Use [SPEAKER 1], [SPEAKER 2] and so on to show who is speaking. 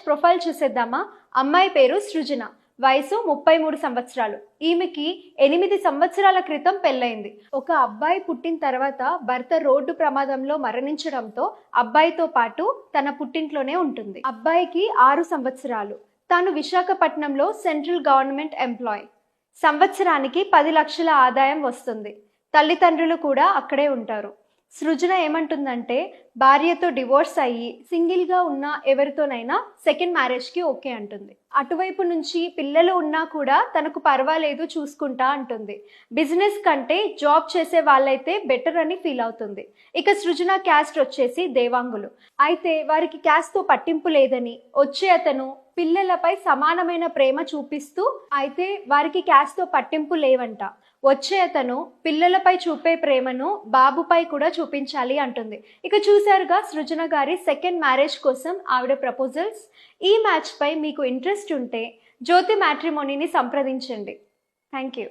[SPEAKER 1] Profile చూసేద్దామా? అమ్మాయి పేరు సృజన. వయసు ముప్పై మూడు సంవత్సరాలు. ఈమెకి ఎనిమిది సంవత్సరాల క్రితం పెళ్ళైంది ఒక అబ్బాయి పుట్టిన తర్వాత భర్త రోడ్డు ప్రమాదంలో మరణించడంతో అబ్బాయితో పాటు తన పుట్టింట్లోనే ఉంటుంది. అబ్బాయికి ఆరు సంవత్సరాలు. తాను విశాఖపట్నంలో సెంట్రల్ గవర్నమెంట్ ఎంప్లాయ్. సంవత్సరానికి పది లక్షల ఆదాయం వస్తుంది. తల్లిదండ్రులు కూడా అక్కడే ఉంటారు. సృజన ఏమంటుందంటే భార్యతో డివోర్స్ అయ్యి సింగిల్గా ఉన్న ఎవరితోనైనా సెకండ్ మ్యారేజ్కి ఓకే అంటుంది. అటువైపు నుంచి పిల్లలు ఉన్నా కూడా తనకు పర్వాలేదు చూసుకుంటా అంటుంది. బిజినెస్ కంటే జాబ్ చేసే వాళ్ళైతే బెటర్ అని ఫీల్ అవుతుంది. ఇక సృజన క్యాస్ట్ వచ్చేసి దేవాంగులు. అయితే వారికి క్యాస్ట్తో పట్టింపు లేదని వచ్చే అతను పిల్లలపై సమానమైన ప్రేమ చూపిస్తూ అయితే వారికి క్యాస్ట్తో పట్టింపు లేవంట. వచ్చే అతను పిల్లలపై చూపే ప్రేమను బాబుపై కూడా చూపించాలి అంటుంది. ఇక చూశారుగా సృజన గారి సెకండ్ మ్యారేజ్ కోసం ఆవిడ ప్రపోజల్స్ ఈ మ్యాచ్పై మీకు ఇంట్రెస్ట్ ఉంటే జ్యోతి మ్యాట్రిమోనీని సంప్రదించండి. Thank you